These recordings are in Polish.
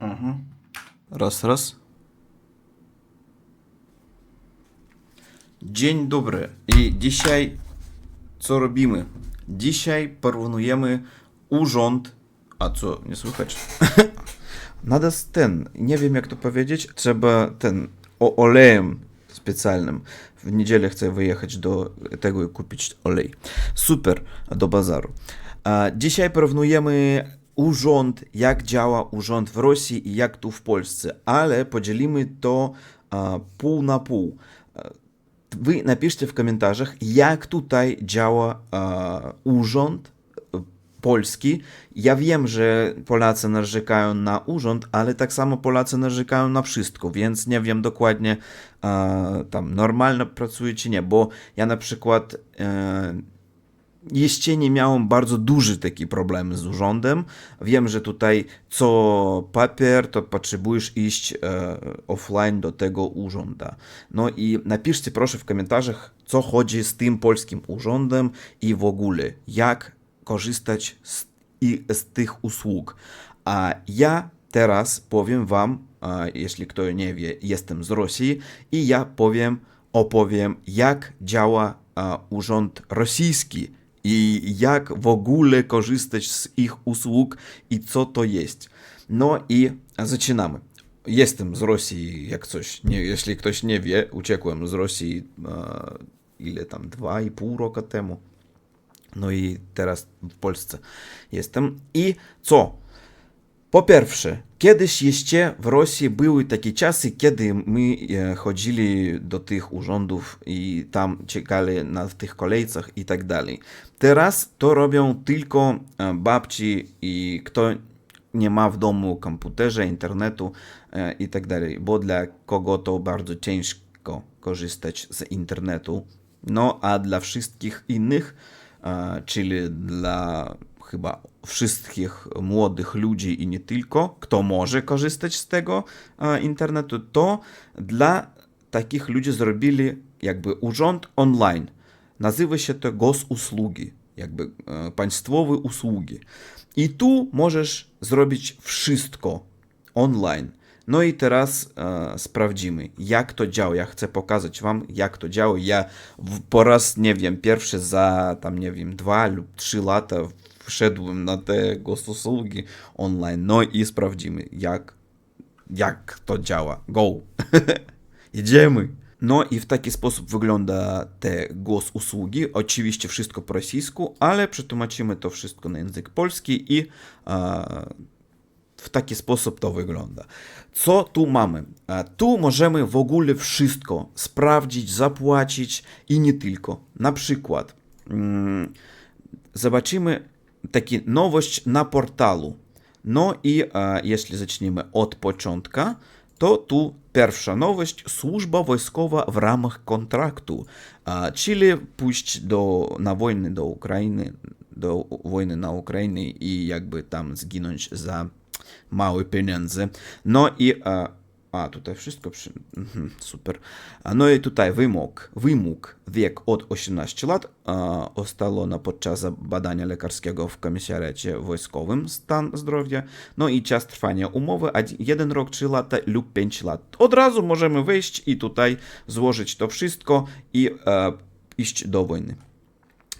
Mhm. Raz, raz. Dzień dobry. I dzisiaj co robimy? Dzisiaj porównujemy urząd. A co, nie słychać? Nadal ten, nie wiem jak to powiedzieć, trzeba ten o olejem specjalnym. W niedzielę chcę wyjechać do tego i kupić olej. Super, do bazaru. A dzisiaj porównujemy urząd, jak działa urząd w Rosji i jak tu w Polsce, ale podzielimy to pół na pół. A, Wy napiszcie w komentarzach, jak tutaj działa urząd e, polski. Ja wiem, że Polacy narzekają na urząd, ale tak samo Polacy narzekają na wszystko, więc nie wiem dokładnie e, tam normalnie pracuje czy nie, bo ja na przykład e, jeszcze nie miałem bardzo duży taki problem z urządem. Wiem, że tutaj co papier, to potrzebujesz iść e, offline do tego urząda. No i napiszcie proszę w komentarzach, co chodzi z tym polskim urządem i w ogóle, jak korzystać z, i, z tych usług. A ja teraz powiem wam, jeśli kto nie wie, jestem z Rosji i ja powiem, opowiem, jak działa urząd rosyjski i jak w ogóle korzystać z ich usług i co to jest. No i zaczynamy. Jestem z Rosji, jak coś, nie, jeśli ktoś nie wie, uciekłem z Rosji e, ile tam, dwa i pół roku temu. No i teraz w Polsce jestem. I co? Po pierwsze, kiedyś jeszcze w Rosji były takie czasy, kiedy my e, chodzili do tych urządów i tam czekali na tych kolejcach i tak dalej. Teraz to robią tylko e, babci i kto nie ma w domu komputerze, internetu e, i tak dalej, bo dla kogo to bardzo ciężko korzystać z internetu. No a dla wszystkich innych, czyli dla chyba wszystkich młodych ludzi i nie tylko, kto może korzystać z tego e, internetu, to dla takich ludzi zrobili jakby urząd online. Nazywa się to gosusługi, jakby e, państwowe usługi. I tu możesz zrobić wszystko online. No i teraz e, sprawdzimy, jak to działa. Ja chcę pokazać Wam, jak to działa. Ja w, po raz, nie wiem, pierwszy za tam, nie wiem, dwa lub trzy lata wszedłem na te gosusługi online. No i sprawdzimy, jak, jak to działa. Go! Idziemy! No i w taki sposób wygląda te gosusługi. Oczywiście wszystko po rosyjsku, ale przetłumaczymy to wszystko na język polski i w taki sposób to wygląda. Co tu mamy? Tu możemy w ogóle wszystko sprawdzić, zapłacić i nie tylko. Na przykład mm, zobaczymy taki nowość na portalu. No i e, jeśli zaczniemy od początka, to tu pierwsza nowość służba wojskowa w ramach kontraktu, a, czyli pójść do, na wojnę do Ukrainy, do wojny na Ukrainie i jakby tam zginąć za małe pieniądze. No i a, a tutaj wszystko przy... mhm, super. No i tutaj wymóg, wymóg wiek od 18 lat a, ustalona podczas badania lekarskiego w komisariacie wojskowym stan zdrowia. No i czas trwania umowy 1 rok, 3 lata lub 5 lat. Od razu możemy wejść i tutaj złożyć to wszystko i e, iść do wojny.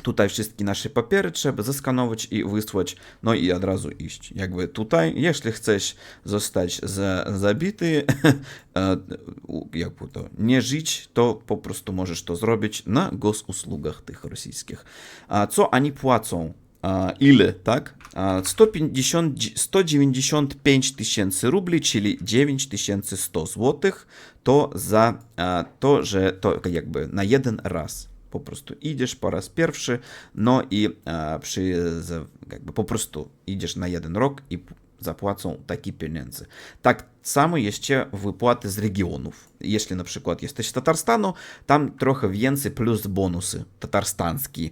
Tutaj wszystkie nasze papiery trzeba zaskanować i wysłać, no i od razu iść. Jakby tutaj, jeśli chcesz zostać za, zabity, e, jakby to nie żyć, to po prostu możesz to zrobić na gosuslugach tych rosyjskich. A co oni płacą? A, ile, tak? A, 150, 195 tysięcy rubli, czyli 9100 złotych, to za a, to, że to jakby na jeden raz. Po prostu idziesz po raz pierwszy, no i e, przy, jakby po prostu idziesz na jeden rok i zapłacą takie pieniądze. Tak samo jeszcze wypłaty z regionów. Jeśli na przykład jesteś z Tatarstanu, tam trochę więcej plus bonusy tatarstańskie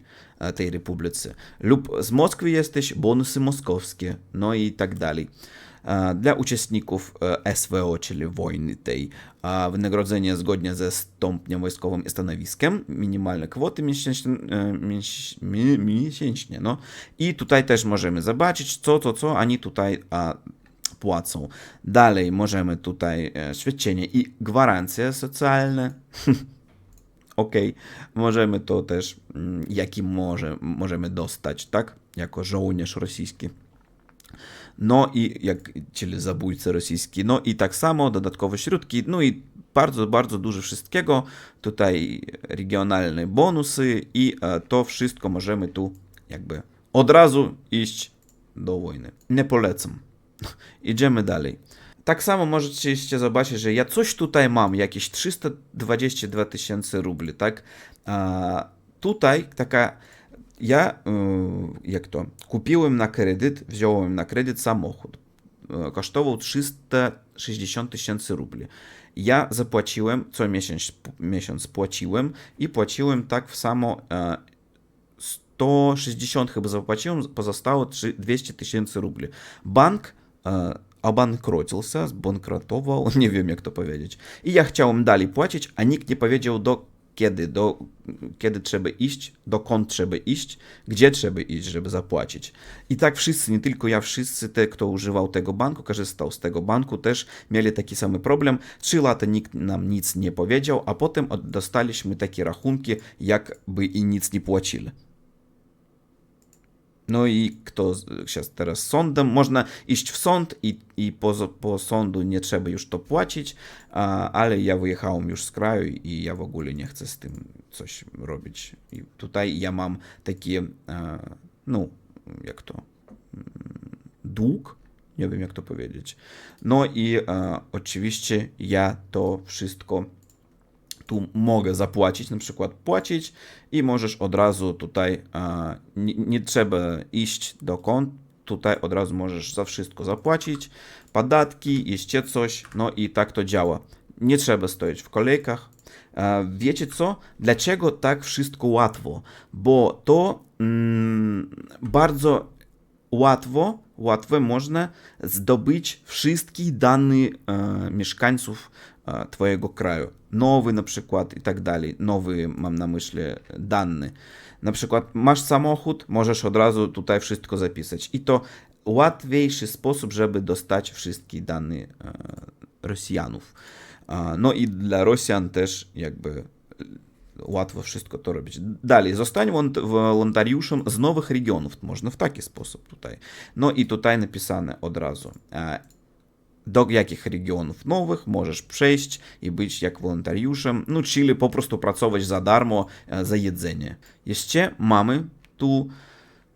tej republice. Lub z Moskwy jesteś, bonusy moskowskie, no i tak dalej. E, Dla uczestników e, SWO, czyli wojny tej, a wynagrodzenie zgodnie ze stopniem wojskowym i stanowiskiem, minimalne kwoty miesięczne, e, miesięś- mi- miesięcznie, no. I tutaj też możemy zobaczyć, co, co, co oni tutaj a, spłacą. Dalej możemy tutaj e, świadczenie i gwarancje socjalne. Okej, możemy to też, mm, jaki może, możemy dostać, tak? Jako żołnierz rosyjski. No i jak, czyli zabójca rosyjski. No i tak samo dodatkowe środki, no i bardzo, bardzo dużo wszystkiego. Tutaj regionalne bonusy i e, to wszystko możemy tu jakby od razu iść do wojny. Nie polecam. Idziemy dalej. Tak samo możecie zobaczyć, że ja coś tutaj mam, jakieś 322 tysięcy rubli, tak? A tutaj taka, ja, y, jak to, kupiłem na kredyt, wziąłem na kredyt samochód. Y, Kosztował 360 tysięcy rubli. Ja zapłaciłem, co miesiąc, miesiąc płaciłem i płaciłem tak samo e, 160 chyba zapłaciłem, pozostało 3 200 tysięcy rubli. Bank e, обанкротился, zbankrutował, nie wiem jak to powiedzieć. I ja chciałem dalej płacić, a nikt nie powiedział do kiedy, do kiedy trzeba iść, dokąd trzeba iść, gdzie trzeba iść, żeby zapłacić. I tak wszyscy, nie tylko ja, wszyscy te, kto używał tego banku, korzystał z tego banku, też mieli taki sam problem. Trzy lata nikt nam nic nie powiedział, a potem dostaliśmy takie rachunki, jakby i nic nie płacili. No i kto się teraz sądem? Można iść w sąd i, i po, po sądu nie trzeba już to płacić, a, ale ja wyjechałem już z kraju i ja w ogóle nie chcę z tym coś robić. I tutaj ja mam taki, e, no, jak to, mm, dług, nie wiem jak to powiedzieć. No i e, oczywiście ja to wszystko tu mogę zapłacić, na przykład płacić i możesz od razu tutaj, nie, nie trzeba iść do kont, tutaj od razu możesz za wszystko zapłacić, podatki, jeszcze coś, no i tak to działa. Nie trzeba stoić w kolejkach. Wiecie co? Dlaczego tak wszystko łatwo? Bo to mm, bardzo łatwo, łatwo można zdobyć wszystkie dane e, mieszkańców Twojego kraju. Nowy na przykład i tak dalej. Nowy mam na myśli dane. Na przykład masz samochód, możesz od razu tutaj wszystko zapisać. I to łatwiejszy sposób, żeby dostać wszystkie dane e, Rosjanów. E, No i dla Rosjan też jakby łatwo wszystko to robić. Dalej, zostań wol- wolontariuszem z nowych regionów. Można w taki sposób tutaj. No i tutaj napisane od razu. Do jakich regionów nowych możesz przejść i być jak wolontariuszem, no czyli po prostu pracować za darmo, e, za jedzenie. Jeszcze mamy tu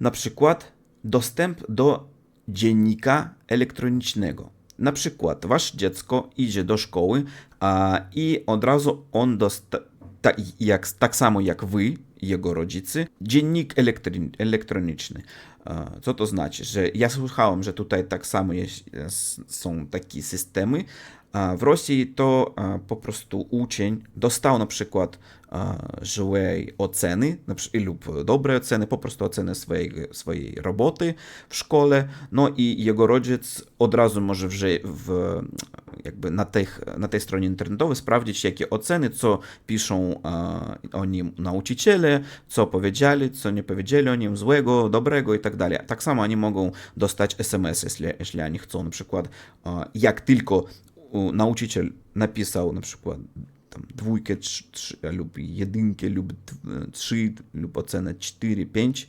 na przykład dostęp do dziennika elektronicznego. Na przykład wasze dziecko idzie do szkoły a, i od razu on dosta, ta, tak samo jak wy, jego rodzice, dziennik elektroniczny. A, Co to znaczy? Że ja słuchałem, że tutaj tak samo jest, są takie systemy. W Rosji to a, po prostu uczeń dostał na przykład złej oceny na przy- lub dobre oceny, po prostu oceny swojej, swojej roboty w szkole, no i jego rodzic od razu może w, jakby na, tych, na tej stronie internetowej sprawdzić, jakie oceny, co piszą o nim nauczyciele, co powiedzieli, co nie powiedzieli o nim złego, dobrego i tak dalej. Tak samo oni mogą dostać SMS, jeśli, jeśli oni chcą, na przykład jak tylko nauczyciel napisał na przykład tam dwójkę lub jedynkę lub trzy lub ocenę 4, 5,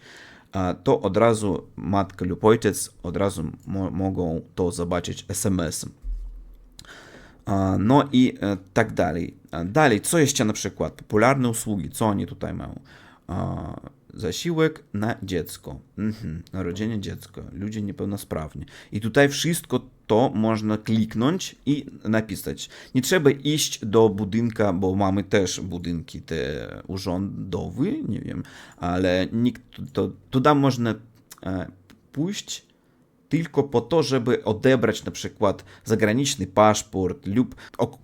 a, to od razu matka lub ojciec od razu mo, mogą to zobaczyć SMS-em no i e, tak dalej. Dalej, co jeszcze na przykład? Popularne usługi, co oni tutaj mają? Zasiłek na dziecko, mhm. narodzenie dziecka, ludzie niepełnosprawni. I tutaj wszystko to można kliknąć i napisać. Nie trzeba iść do budynka, bo mamy też budynki te urzędowe, nie wiem, ale nikt, to, to, można e, pójść tylko po to, żeby odebrać na przykład zagraniczny paszport lub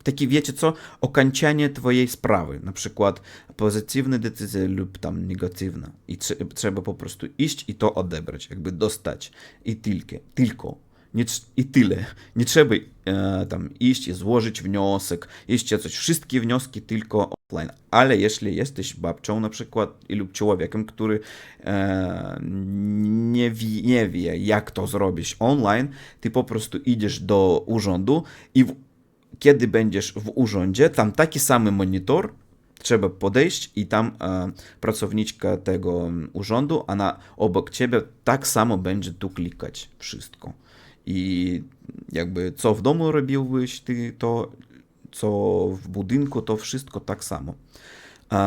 takie, wiecie co, okańczenie twojej sprawy, na przykład pozytywne decyzje lub tam negatywne i tr trzeba po prostu iść i to odebrać, jakby dostać i tylko, tylko. Nie, I tyle. Nie trzeba e, tam iść i złożyć wniosek, jeszcze coś. Wszystkie wnioski tylko ale jeśli jesteś babcią na przykład lub człowiekiem, który e, nie, wie, nie wie, jak to zrobić online, ty po prostu idziesz do urzędu i w, kiedy będziesz w urzędzie, tam taki sam monitor, trzeba podejść i tam e, pracowniczka tego urzędu, ona obok ciebie tak samo będzie tu klikać wszystko. I jakby co w domu robiłbyś ty, to co w budynku, to wszystko tak samo.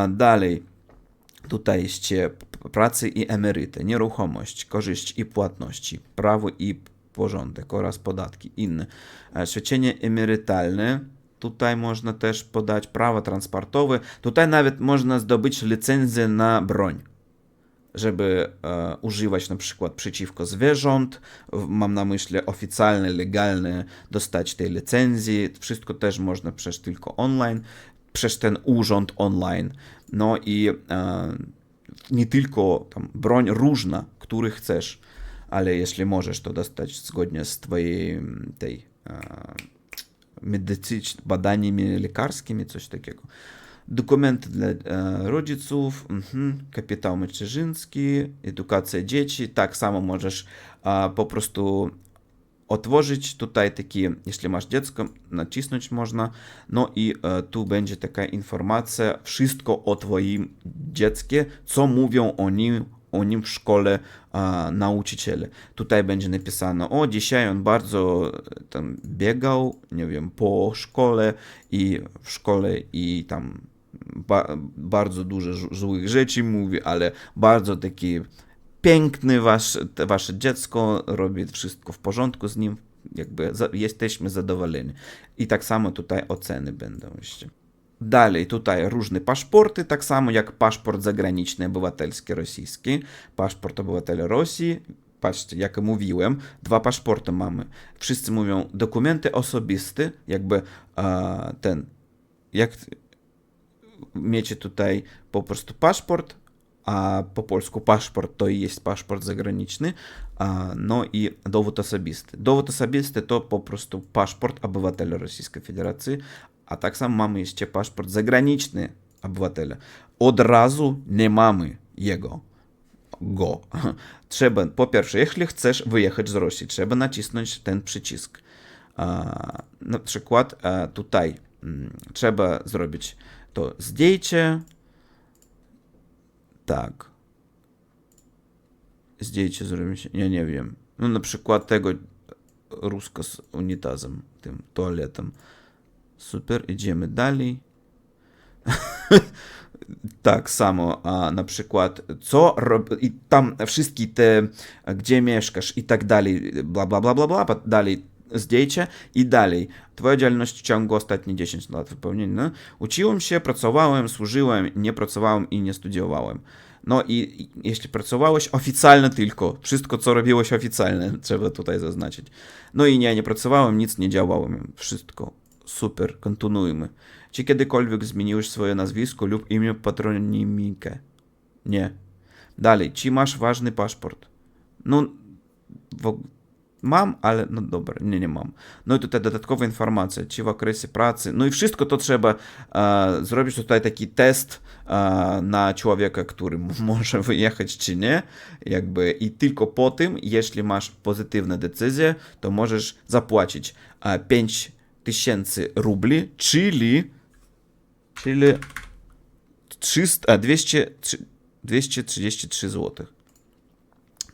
Dalej, tutaj jeszcze pracy i emeryty, nieruchomość, korzyść i płatności, prawo i porządek oraz podatki inne. Świadczenie emerytalne, tutaj można też podać prawo transportowe, tutaj nawet można zdobyć licencję na broń żeby e, używać na przykład przeciwko zwierząt, mam na myśli oficjalne, legalne, dostać tej licencji, wszystko też można przecież tylko online, przez ten urząd online. No i e, nie tylko tam broń różna, który chcesz, ale jeśli możesz to dostać zgodnie z twojej tej e, badaniami lekarskimi, coś takiego. Dokumenty dla e, rodziców, mhm, kapitał macierzyński, edukacja dzieci. Tak samo możesz e, po prostu otworzyć tutaj taki, jeśli masz dziecko, nacisnąć można. No i e, tu będzie taka informacja, wszystko o twoim dziecku, co mówią o nim, o nim w szkole nauczyciele. Tutaj będzie napisane, o dzisiaj on bardzo tam biegał, nie wiem, po szkole i w szkole i tam ba, bardzo dużo złych rzeczy mówi, ale bardzo taki piękny wasz, wasze dziecko, robi wszystko w porządku z nim, jakby za, jesteśmy zadowoleni. I tak samo tutaj oceny będą jeszcze. Dalej, tutaj różne paszporty, tak samo jak paszport zagraniczny obywatelski rosyjski, paszport obywatela Rosji, patrzcie, jak mówiłem, dwa paszporty mamy. Wszyscy mówią dokumenty osobiste, jakby ten, jak miecie tutaj po prostu paszport, a po polsku paszport to jest paszport zagraniczny, no i dowód osobisty. Dowód osobisty to po prostu paszport obywatela Rosyjskiej Federacji, a tak samo mamy jeszcze paszport zagraniczny obywatela. Od razu nie mamy jego. Go. Trzeba, po pierwsze, jeśli chcesz wyjechać z Rosji, trzeba nacisnąć ten przycisk. Na przykład tutaj m, trzeba zrobić to zdjęcie. Tak. Zdjęcie zrobimy się. Ja nie wiem. No na przykład tego ruska z unitazem, tym toaletem. Super, idziemy dalej. tak samo, a na przykład co i tam wszystkie te, gdzie mieszkasz i tak dalej, bla bla bla bla bla, dalej zdjęcie i dalej. Twoja działalność w ciągu ostatnich 10 lat wypełnienia. No. Uczyłem się, pracowałem, służyłem, nie pracowałem i nie studiowałem. No i jeśli pracowałeś oficjalnie tylko, wszystko co robiłeś oficjalnie, trzeba tutaj zaznaczyć. No i nie, nie pracowałem, nic nie działałem, wszystko super, kontynuujmy. Czy kiedykolwiek zmieniłeś swoje nazwisko lub imię patronimikę? Nie. Dalej, czy masz ważny paszport? No, w Mam, ale no dobra, nie, nie mam. No i tutaj dodatkowa informacja, czy w okresie pracy, no i wszystko to trzeba e, zrobić tutaj taki test e, na człowieka, który może wyjechać czy nie, jakby i tylko po tym, jeśli masz pozytywne decyzje, to możesz zapłacić e, 5 tysięcy rubli, czyli czyli 300, 200, 233 złotych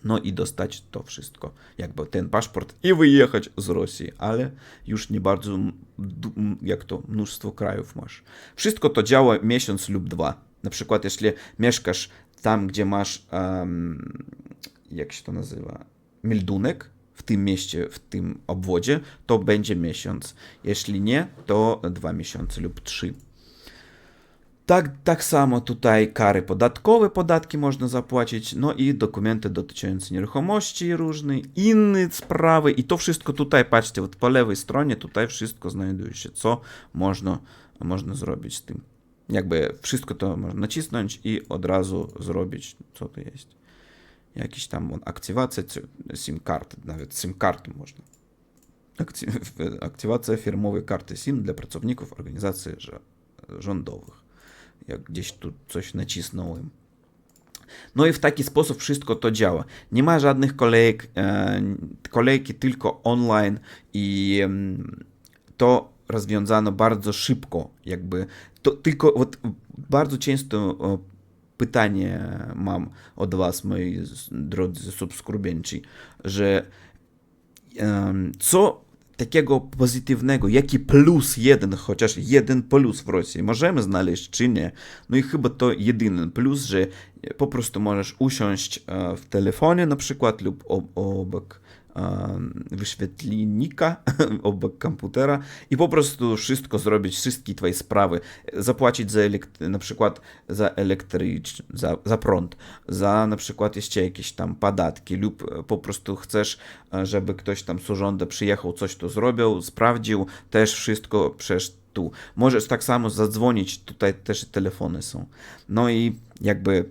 no i dostać to wszystko, jakby ten paszport i wyjechać z Rosji, ale już nie bardzo, jak to, mnóstwo krajów masz. Wszystko to działa miesiąc lub dwa. Na przykład, jeśli mieszkasz tam, gdzie masz, um, jak się to nazywa, meldunek, w tym mieście, w tym obwodzie, to będzie miesiąc. Jeśli nie, to dwa miesiące lub trzy. Tak, tak samo tutaj kary podatkowe, podatki można zapłacić, no i dokumenty dotyczące nieruchomości różnej, inne sprawy i to wszystko tutaj, patrzcie, вот po lewej stronie tutaj wszystko znajduje się, co można, można zrobić z tym. Jakby wszystko to można nacisnąć i od razu zrobić, co to jest. Jakiś tam aktywacja SIM karty, nawet SIM karty można. Aktywacja firmowej karty SIM dla pracowników organizacji rządowych. jak gdzieś tu coś nacisnąłem. No i w taki sposób wszystko to działa. Nie ma żadnych kolejek, e, kolejki tylko online i em, to rozwiązano bardzo szybko, jakby to tylko вот bardzo często e, pytanie mam od was, moi z- drodzy subskrybenci, że em, co takiego pozytywnego, jaki plus jeden, chociaż jeden plus w Rosji możemy znaleźć, czy nie? No i chyba to jedyny plus, że po prostu możesz usiąść e, w telefonie na przykład lub ob, obok wyświetlnika, obok komputera i po prostu wszystko zrobić, wszystkie twoje sprawy, zapłacić za elekt- na przykład za elektrycz, za, za prąd, za na przykład jeszcze jakieś tam podatki lub po prostu chcesz, e, żeby ktoś tam z przyjechał, coś tu zrobił, sprawdził, też wszystko przecież tu. Możesz tak samo zadzwonić, tutaj też telefony są. No i jakby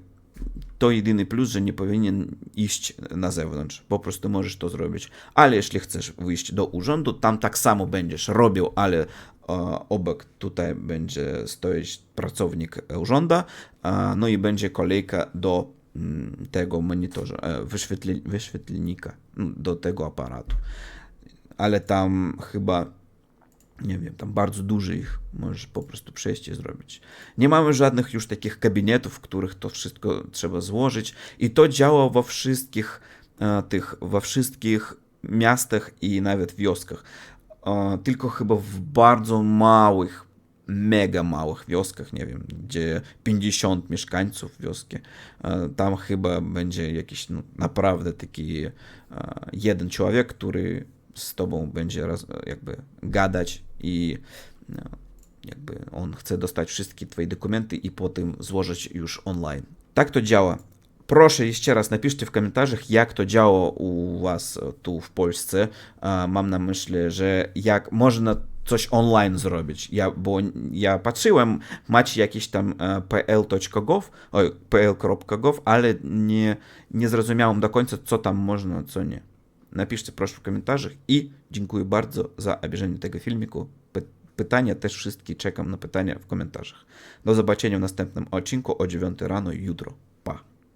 to jedyny plus, że nie powinien iść na zewnątrz. Po prostu możesz to zrobić. Ale jeśli chcesz wyjść do urzędu, tam tak samo będziesz robił, ale e, obok tutaj będzie stoić pracownik urzędu, e, no i będzie kolejka do mm, tego monitorza, e, wyświetli, wyświetlnika, mm, do tego aparatu. Ale tam chyba nie wiem, tam bardzo duży ich, możesz po prostu przejście zrobić. Nie mamy żadnych już takich kabinetów, w których to wszystko trzeba złożyć i to działa we wszystkich e, tych, we wszystkich miastach i nawet wioskach. E, tylko chyba w bardzo małych, mega małych wioskach, nie wiem, gdzie 50 mieszkańców wioski, e, tam chyba będzie jakiś no, naprawdę taki e, jeden człowiek, który z tobą będzie raz, jakby gadać i no, jakby on chce dostać wszystkie twoje dokumenty i potem złożyć już online. Tak to działa. Proszę jeszcze raz napiszcie w komentarzach, jak to działa u was tu w Polsce. Mam na myśli, że jak można coś online zrobić. Ja, bo ja patrzyłem, macie jakieś tam e, pl.gov, pl.gov, ale nie, nie zrozumiałem do końca, co tam można, co nie. Napiszcie proszę w komentarzach i dziękuję bardzo za obejrzenie tego filmiku. Py- Pytania też wszystkie czekam na pytania w komentarzach. Do zobaczenia w następnym odcinku o 9 rano jutro.